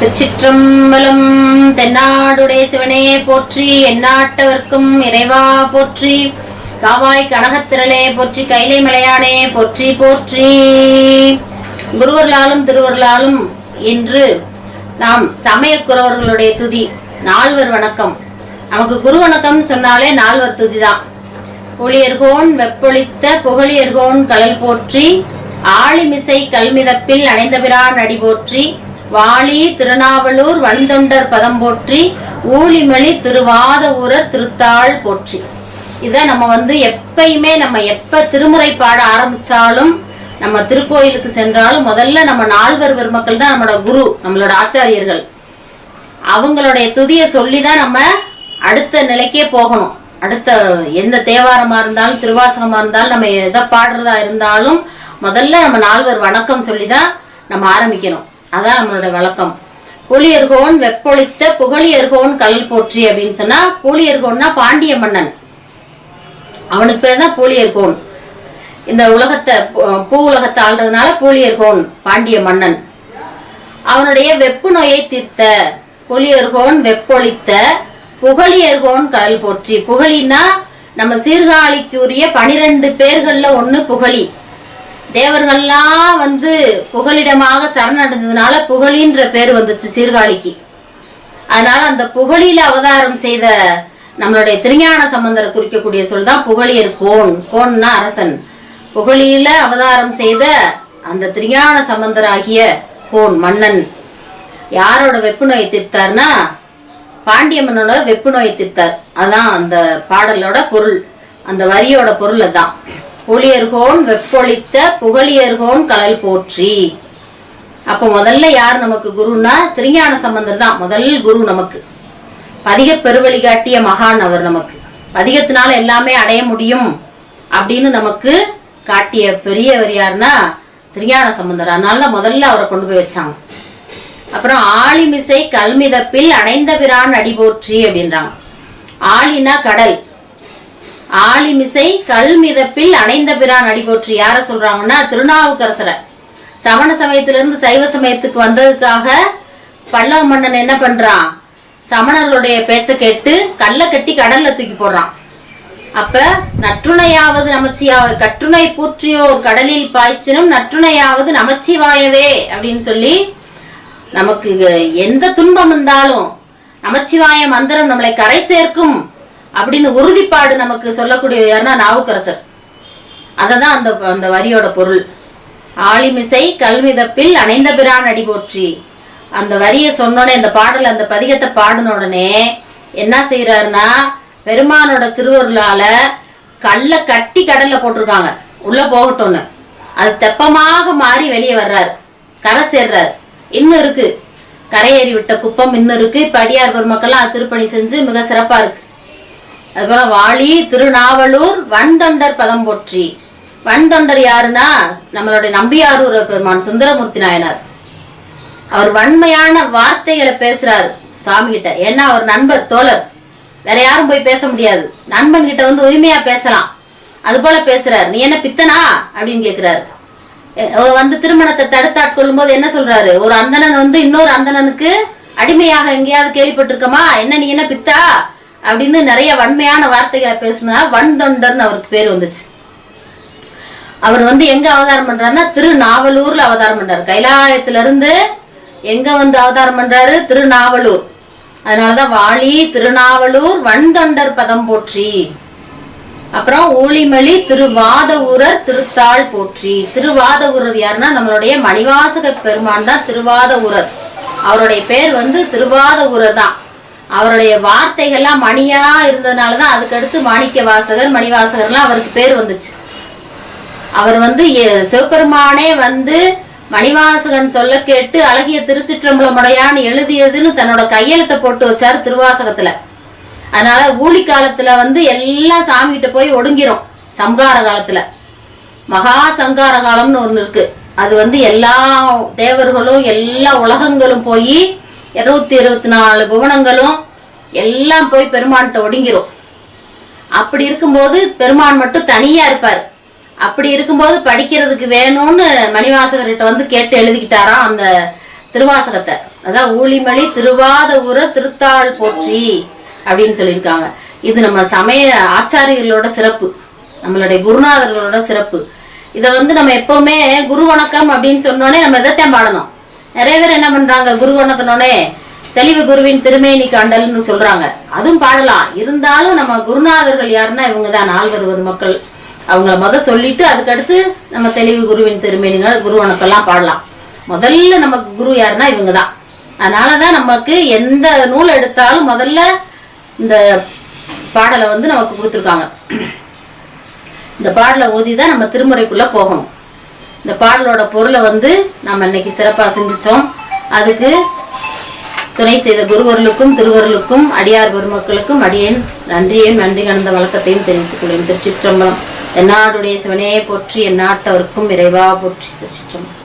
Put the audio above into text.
திருச்சிற்றம்பலம் தென்னாடுடைய சிவனே போற்றி எந்நாட்டவர்க்கும் இறைவா போற்றி. காவாய் கனகத்திரளே போற்றி கைலை மலையானே போற்றி போற்றி. குருவர்களாலும் திருவர்களாலும் இன்று நாம் சமயக்குறவர்களுடைய துதி நால்வர் வணக்கம். நமக்கு குரு வணக்கம் சொன்னாலே நால்வர் துதி தான் புளியர்கோன் வெப்பொழித்த புகழியர்கோன் கலல் போற்றி ஆளிமிசை கல்மிதப்பில் அணைந்தபிரான் அடி போற்றி வாளி திருநாவலூர் வந்தொண்டர் பதம் போற்றி ஊழிமொழி திருவாத ஊரர் திருத்தாள் போற்றி. இதை நம்ம வந்து எப்பயுமே நம்ம எப்ப திருமுறை பாட ஆரம்பிச்சாலும் நம்ம திருக்கோயிலுக்கு சென்றாலும் முதல்ல நம்ம நால்வர் பெருமக்கள் தான் நம்மளோட குரு நம்மளோட ஆச்சாரியர்கள். அவங்களுடைய துதியை சொல்லி தான் நம்ம அடுத்த நிலைக்கே போகணும். அடுத்த எந்த தேவாரமா இருந்தாலும் திருவாசகமா இருந்தாலும் நம்ம எதை பாடுறதா இருந்தாலும் முதல்ல நம்ம நால்வர் வணக்கம் சொல்லி தான் நம்ம ஆரம்பிக்கணும். அதான் நம்மளோட வழக்கம். புலியர்கோன் வெப்பொழித்த புகழியர்கோன் கல் போற்றி அப்படின்னு சொன்னா புலியர்கோன்னா பாண்டிய மன்னன். அவனுக்கு பேர் தான் பூலியர்கோன். இந்த உலகத்தை பூ- உலகத்தை ஆள்றதுனால பூலியர்கோன் பாண்டிய மன்னன். அவனுடைய வெப்பு நோயை தீர்த்த புலியர்கோன் வெப்பொழித்த புகழியர்கோன் கடல் போற்றி. புகழின்னா நம்ம சீர்காழிக்குரிய பனிரெண்டு பேர்கள்ல ஒன்று புகழி. தேவர்கள்லாம் வந்து புகலிடமாக சரணடைஞ்சதுனால புகழின்ற பேர் வந்துச்சு சீர்காழிக்கு. அதனால அந்த புகழில அவதாரம் செய்த நம்மளுடைய திருஞான சம்பந்தர் குறிக்கக்கூடிய சொல் தான் புகழியர் கோன். கோன்னா அரசன். புகழில அவதாரம் செய்த அந்த திருஞான சம்பந்தராகிய கோன் மன்னன். யாரோட வெப்பு நோயை தீர்த்தார்னா பாண்டிய மன்னனோட வெப்பு நோயை தீர்த்தார். அதான் அந்த பாடலோட பொருள். அந்த வரியோட பொருள் அதான் புலியர்கோன் வெப்பொழித்த புகழியர்கோன் கலல் போற்றி. அப்போ முதல்ல யார் நமக்கு குருன்னா திருஞான சம்பந்தர் தான் முதல் குரு நமக்கு. பதிக பெருவழி காட்டிய மகான் அவர் நமக்கு. பதிகத்தினால எல்லாமே அடைய முடியும் அப்படின்னு நமக்கு காட்டிய பெரியவர் யாருன்னா திருஞான சம்பந்தர். அதனால தான் முதல்ல அவரை கொண்டு போய் வச்சாங்க. அப்புறம் ஆளிமிசை கல்மிதப்பில் அணைந்த பிரான் அடி போற்றி அப்படின்றாங்க. ஆளினா கடல் ஆலிமிசை கல் மிதப்பில் அணைந்த பிரான் அடிபோற்றி யார சொல்றாங்கன்னா திருநாவுக்கரசரை. சமண சமயத்திலிருந்து சைவ சமயத்துக்கு வந்ததுக்காக பல்லவ மன்னன் என்ன பண்றான்? சமணர்களுடைய பேச்சை கேட்டு கல்லை கட்டி கடல்ல தூக்கி போடுறான். அப்ப நற்றுணையாவது நமச்சியாவை கற்றுணை பூற்றியோர் கடலில் பாய்ச்சினும் நற்றுணையாவது நமச்சிவாயவே அப்படின்னு சொல்லி நமக்கு எந்த துன்பம் வந்தாலும் நமச்சிவாய மந்திரம் நம்மளை கரை சேர்க்கும். அப்படின்னு உறுதிப்பாடு நமக்கு சொல்லக்கூடிய யாருன்னா நாவுக்கரசர். அததான் அந்த அந்த வரியோட பொருள். ஆளிமிசை கல்மிதப்பில் அணைந்த பிரான் அடி போற்றி. அந்த வரியை சொன்னோடனே அந்த பாடல் அந்த பதிகத்தை பாடின உடனே என்ன செய்யறாருன்னா பெருமானோட திருவருளால கல்லை கட்டி கடல்ல போட்டிருக்காங்க. உள்ள போகட்டும்னு. அது தெப்பமாக மாறி வெளியே வர்றாரு. கரை சேர்றாரு. இன்னும் இருக்கு. கரையேறி விட்ட குப்பம் இன்னும் இருக்கு. இப்ப அடியார் பெருமக்கள்லாம் திருப்பணி செஞ்சு மிக சிறப்பா இருக்கு. அதுக்கப்புறம் வாளி திருநாவலூர் வன்தொண்டர் பதம் போற்றி. வன்தொண்டர் யாருன்னா நம்மளுடைய நம்பியாரூர் பெருமான் சுந்தரமூர்த்தி நாயனார். அவர் வன்மையான வார்த்தைகளை பேசுறாரு சாமி கிட்ட ஏன்னா அவர் நண்பர் தோழர். வேற யாரும் போய் பேச முடியாது. நண்பன் கிட்ட வந்து உரிமையா பேசலாம். அது போல பேசுறாரு. நீ என்ன பித்தனா? அப்படின்னு கேக்குறாரு. வந்து திருமணத்தை தடுத்தாட்கொள்ளும் போது என்ன சொல்றாரு? ஒரு அந்தணன் வந்து இன்னொரு அந்தணனுக்கு அடிமையாக எங்கேயாவது கேள்விப்பட்டிருக்கமா? என்ன நீ என்ன பித்தா? அப்படின்னு நிறைய வன்மையான வார்த்தைகளை பேசுனா வன்தொண்டர்னு அவருக்கு பேர் வந்துச்சு. அவர் வந்து எங்க அவதாரம் பண்றாருன்னா திருநாவலூர்ல அவதாரம் பண்றாரு. கைலாயத்துல இருந்து எங்க வந்து அவதாரம் பண்றாரு? திருநாவலூர். அதனாலதான் வாளி திருநாவலூர் வன்தொண்டர் பதம் போற்றி. அப்புறம் ஊழிமலி திருவாத ஊரர் திருத்தாள் போற்றி. திருவாத ஊரர் யாருன்னா நம்மளுடைய மணிவாசக பெருமான் தான் திருவாத ஊரர் அவருடைய பேர் வந்து திருவாத ஊரர் தான். அவருடைய வார்த்தைகள்லாம் மணியா இருந்ததுனால தான் அதுக்கடுத்து மாணிக்க வாசகர் மணிவாசகர்லாம் அவருக்கு பேர் வந்துச்சு. அவர் வந்து சிவபெருமானே வந்து மணிவாசகன் சொல்ல கேட்டு அழகிய திருச்சிற்றம்பலமுடையான்னு எழுதியதுன்னு தன்னோட கையெழுத்தை போட்டு வச்சார் திருவாசகத்துல. அதனால ஊழி காலத்துல வந்து எல்லாம் சாமிகிட்ட போய் ஒடுங்கிரும் சங்கார காலத்துல. மகா சங்கார காலம்னு ஒன்று இருக்கு. அது வந்து எல்லா தேவர்களும் எல்லா உலகங்களும் போய் இருபத்தி இருபத்தி நாலு புவனங்களும் எல்லாம் போய் பெருமான்கிட்ட ஒடுங்கிரும். அப்படி இருக்கும்போது பெருமான் மட்டும் தனியா இருப்பார். அப்படி இருக்கும்போது படிக்கிறதுக்கு வேணும்னு மணிவாசகர்கிட்ட வந்து கேட்டு எழுதிக்கிட்டாராம் அந்த திருவாசகத்தை. அதான் ஊழிமணி திருவாத உர திருத்தாள் போற்றி அப்படின்னு சொல்லியிருக்காங்க. இது நம்ம சமய ஆச்சாரியர்களோட சிறப்பு. நம்மளுடைய குருநாதர்களோட சிறப்பு. இதை வந்து நம்ம எப்பவுமே குரு வணக்கம் அப்படின்னு சொன்னோடனே நம்ம இதைத்தான் பாடணும் நிறைய பேர் என்ன பண்றாங்க குரு வணக்கனோடனே தெளிவு குருவின் திருமேனி காண்டல்னு சொல்றாங்க. அதுவும் பாடலாம். இருந்தாலும் நம்ம குருநாதர்கள் யாருன்னா இவங்க தான் நால்வர் மக்கள். அவங்கள முத சொல்லிட்டு அதுக்கடுத்து நம்ம தெளிவு குருவின் திருமேனிகள் குரு வணக்கம்லாம் பாடலாம். முதல்ல நமக்கு குரு யாருன்னா இவங்க தான் அதனாலதான் நமக்கு எந்த நூல் எடுத்தாலும் முதல்ல இந்த பாடலை வந்து நமக்கு கொடுத்துருக்காங்க. இந்த பாடலை ஓதி தான் நம்ம திருமுறைக்குள்ள போகணும். இந்த பாடலோட பொருளை வந்து நம்ம இன்னைக்கு சிறப்பாக சிந்திச்சோம். அதுக்கு துணை செய்த குருவர்களுக்கும் திருவர்களுக்கும் அடியார் பெருமக்களுக்கும் அடியேன் நன்றியையும் நன்றி கலந்த வழக்கத்தையும் தெரிவித்துக் கொள்வேன் திருச்சிற்றம்பலம். எந்நாடுடைய சிவனையே போற்றி எந்நாட்டவருக்கும் இறைவா போற்றி. திருச்சிற்றம்பலம்.